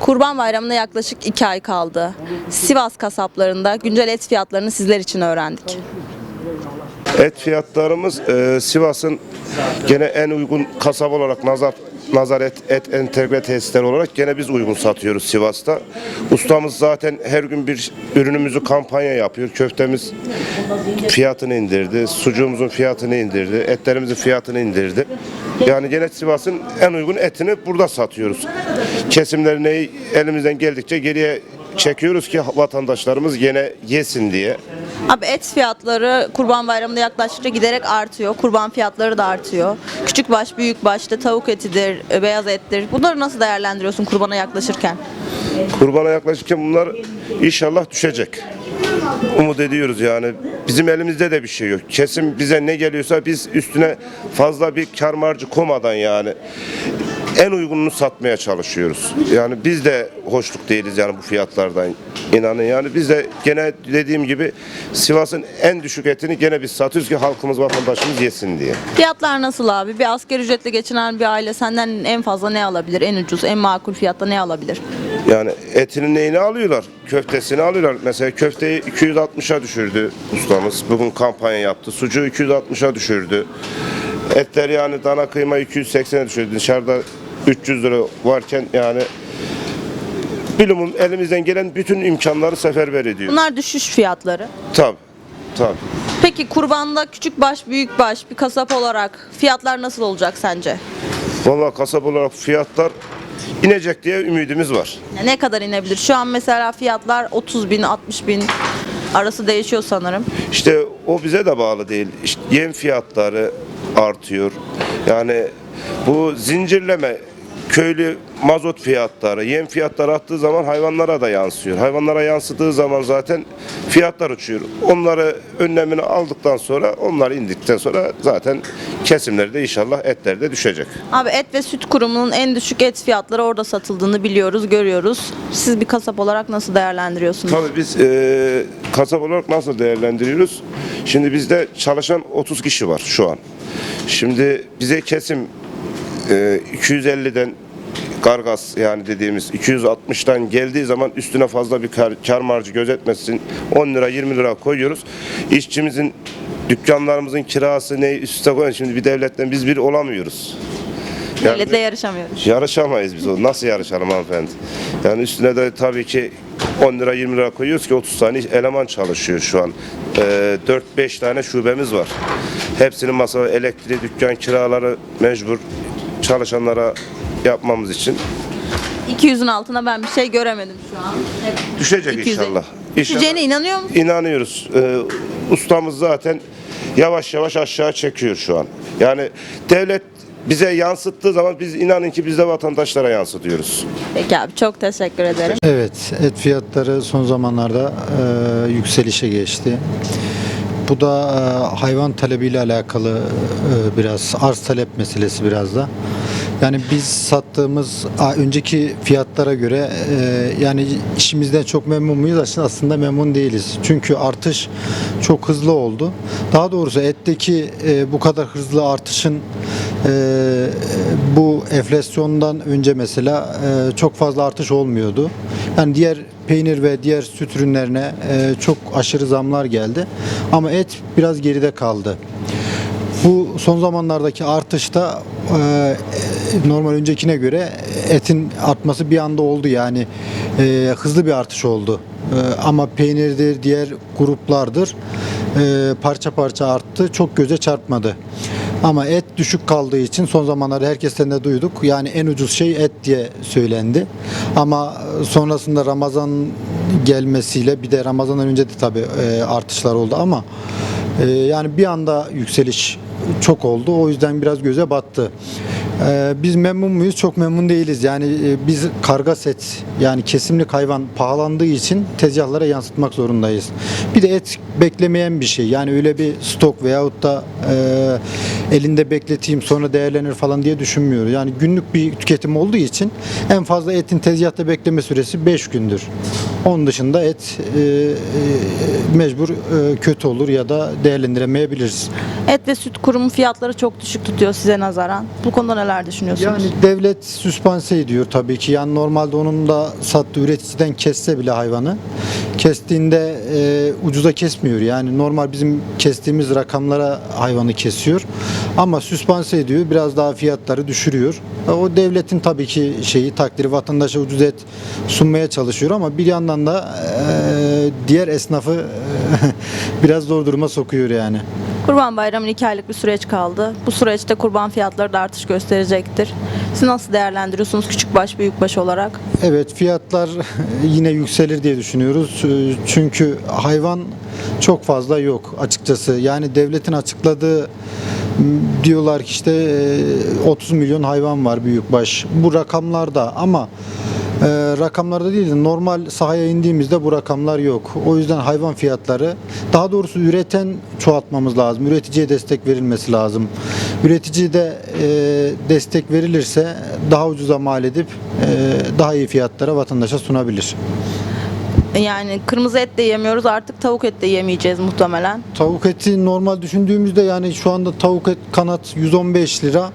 Kurban Bayramı'na yaklaşık 2 ay kaldı. Sivas kasaplarında güncel et fiyatlarını sizler için öğrendik. Et fiyatlarımız e, Sivas'ın gene en uygun kasaba olarak Nazar Nazar et, et entegre tesisleri olarak gene biz uygun satıyoruz Sivas'ta. Ustamız zaten her gün bir ürünümüzü kampanya yapıyor. Köftemiz fiyatını indirdi, sucuğumuzun fiyatını indirdi, etlerimizin fiyatını indirdi. Yani gene Sivas'ın en uygun etini burada satıyoruz. Kesimlerini elimizden geldikçe geriye çekiyoruz ki vatandaşlarımız gene yesin diye. Abi et fiyatları Kurban Bayramı'na yaklaştıkça giderek artıyor. Kurban fiyatları da artıyor. Küçük baş, büyük başta tavuk etidir, e, beyaz ettir. Bunları nasıl değerlendiriyorsun kurbana yaklaşırken? Kurbana yaklaşırken bunlar inşallah düşecek. Umut ediyoruz yani. Bizim elimizde de bir şey yok. Kesim bize ne geliyorsa biz üstüne fazla bir kar marjı koymadan yani en uygununu satmaya çalışıyoruz. Yani biz de hoşluk değiliz yani bu fiyatlardan. İnanın yani biz de gene dediğim gibi Sivas'ın en düşük etini gene biz satıyoruz ki halkımız vatandaşımız yesin diye. Fiyatlar nasıl abi? Bir asgari ücretle geçinen bir aile senden en fazla ne alabilir? En ucuz, en makul fiyatta ne alabilir? Yani etinin neyini alıyorlar? Köftesini alıyorlar. Mesela köfteyi 260'a düşürdü ustamız. Bugün kampanya yaptı. Sucuğu 260'a düşürdü. Etler yani dana kıyma 280'e düşürdü. Dışarıda 300 lira varken yani bilumum elimizden gelen bütün imkanları seferber ediyor. Bunlar düşüş fiyatları. Tabii. Tabii. Peki kurbanda küçük baş, büyük baş bir kasap olarak fiyatlar nasıl olacak sence? Vallahi kasap olarak fiyatlar inecek diye ümidimiz var. Yani ne kadar inebilir? Şu an mesela fiyatlar 30 bin, 60 bin arası değişiyor sanırım. İşte o bize de bağlı değil. İşte yem fiyatları artıyor. Yani bu zincirleme köylü mazot fiyatları, yem fiyatları arttığı zaman hayvanlara da yansıyor. Hayvanlara yansıdığı zaman zaten fiyatlar uçuyor. Onları önlemini aldıktan sonra, onlar indikten sonra zaten kesimleri de inşallah etler de düşecek. Abi et ve süt kurumunun en düşük et fiyatları orada satıldığını biliyoruz, görüyoruz. Siz bir kasap olarak nasıl değerlendiriyorsunuz? Tabii biz e, kasap olarak nasıl değerlendiriyoruz? Şimdi bizde çalışan 30 kişi var şu an. Şimdi bize kesim e, 250'den kargas yani dediğimiz 260'tan geldiği zaman üstüne fazla bir kar, kar marjı gözetmesin 10 lira 20 lira koyuyoruz. İşçimizin dükkanlarımızın kirası ne üste koyun şimdi bir devletten biz bir olamıyoruz. Yani Devletle yarışamıyoruz. Yarışamayız biz o. Nasıl yarışalım hanımefendi? Yani üstüne de tabii ki 10 lira 20 lira koyuyoruz ki 30 tane eleman çalışıyor şu an. Ee, 4-5 tane şubemiz var. Hepsinin masa, elektriği, dükkan kiraları mecbur çalışanlara yapmamız için 200'ün altına ben bir şey göremedim şu an. Hep düşecek 250. inşallah. İnşallah. Düşeceğine inanıyor musun? İnanıyoruz. Ee, ustamız zaten yavaş yavaş aşağı çekiyor şu an. Yani devlet bize yansıttığı zaman biz inanın ki biz de vatandaşlara yansıtıyoruz. Peki abi çok teşekkür ederim. Evet, et fiyatları son zamanlarda e, yükselişe geçti. Bu da e, hayvan talebiyle alakalı e, biraz arz talep meselesi biraz da. Yani biz sattığımız önceki fiyatlara göre e, yani işimizden çok memnun muyuz? Aslında aslında memnun değiliz. Çünkü artış çok hızlı oldu. Daha doğrusu etteki e, bu kadar hızlı artışın e, bu enflasyondan önce mesela e, çok fazla artış olmuyordu. Yani diğer peynir ve diğer süt ürünlerine e, çok aşırı zamlar geldi. Ama et biraz geride kaldı. Bu son zamanlardaki artışta e, normal öncekine göre etin artması bir anda oldu yani e, hızlı bir artış oldu. E, ama peynirdir, diğer gruplardır e, parça parça arttı. Çok göze çarpmadı. Ama et düşük kaldığı için son zamanlarda herkesten de duyduk. Yani en ucuz şey et diye söylendi. Ama sonrasında Ramazan gelmesiyle bir de Ramazan'dan önce de tabii e, artışlar oldu ama ee, yani bir anda yükseliş çok oldu. O yüzden biraz göze battı. Ee, biz memnun muyuz? Çok memnun değiliz. Yani e, biz karga set yani kesimlik hayvan pahalandığı için tezgahlara yansıtmak zorundayız. Bir de et beklemeyen bir şey. Yani öyle bir stok veyahut da e, elinde bekleteyim sonra değerlenir falan diye düşünmüyoruz. Yani günlük bir tüketim olduğu için en fazla etin tezgahta bekleme süresi 5 gündür. Onun dışında et e, e, mecbur e, kötü olur ya da değerlendiremeyebiliriz. Et ve süt kurumu fiyatları çok düşük tutuyor size nazaran. Bu konuda neler düşünüyorsunuz? Yani devlet süspanse ediyor tabii ki. Yani normalde onun da sattığı üreticiden kesse bile hayvanı. Kestiğinde e, ucuza kesmiyor. Yani normal bizim kestiğimiz rakamlara hayvanı kesiyor. Ama süspanse ediyor. Biraz daha fiyatları düşürüyor. E, O devletin tabii ki şeyi takdiri vatandaşa ucuz et sunmaya çalışıyor ama bir yandan da e, diğer esnafı biraz zor duruma sokuyor yani. Kurban Bayramı'nın iki aylık bir süreç kaldı. Bu süreçte kurban fiyatları da artış gösterecektir. Siz nasıl değerlendiriyorsunuz küçükbaş, büyükbaş olarak? Evet fiyatlar yine yükselir diye düşünüyoruz. Çünkü hayvan çok fazla yok açıkçası. Yani devletin açıkladığı diyorlar ki işte e, 30 milyon hayvan var büyükbaş. Bu rakamlarda ama e, rakamlarda değil de normal sahaya indiğimizde bu rakamlar yok. O yüzden hayvan fiyatları daha doğrusu üreten çoğaltmamız lazım. Üreticiye destek verilmesi lazım. Üretici de e, destek verilirse daha ucuza mal edip e, daha iyi fiyatlara vatandaşa sunabilir. Yani kırmızı et de yemiyoruz artık tavuk et de yemeyeceğiz muhtemelen. Tavuk eti normal düşündüğümüzde yani şu anda tavuk et kanat 115 lira.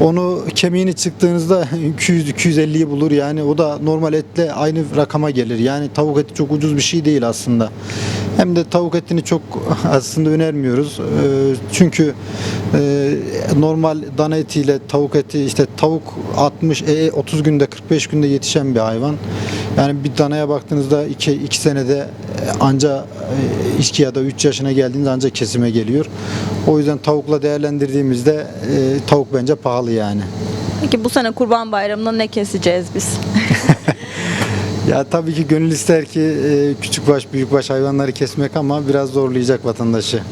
Onu kemiğini çıktığınızda 200-250'yi bulur yani o da normal etle aynı rakama gelir. Yani tavuk eti çok ucuz bir şey değil aslında. Hem de tavuk etini çok aslında önermiyoruz. Ee, Çünkü e, normal dana etiyle tavuk eti işte tavuk 60 e, 30 günde 45 günde yetişen bir hayvan. Yani bir danaya baktığınızda 2 2 senede e, anca 2 ya da 3 yaşına geldiğinde anca kesime geliyor. O yüzden tavukla değerlendirdiğimizde e, tavuk bence pahalı yani. Peki bu sene kurban bayramında ne keseceğiz biz? Ya tabii ki gönül ister ki e, küçükbaş büyükbaş hayvanları kesmek ama biraz zorlayacak vatandaşı.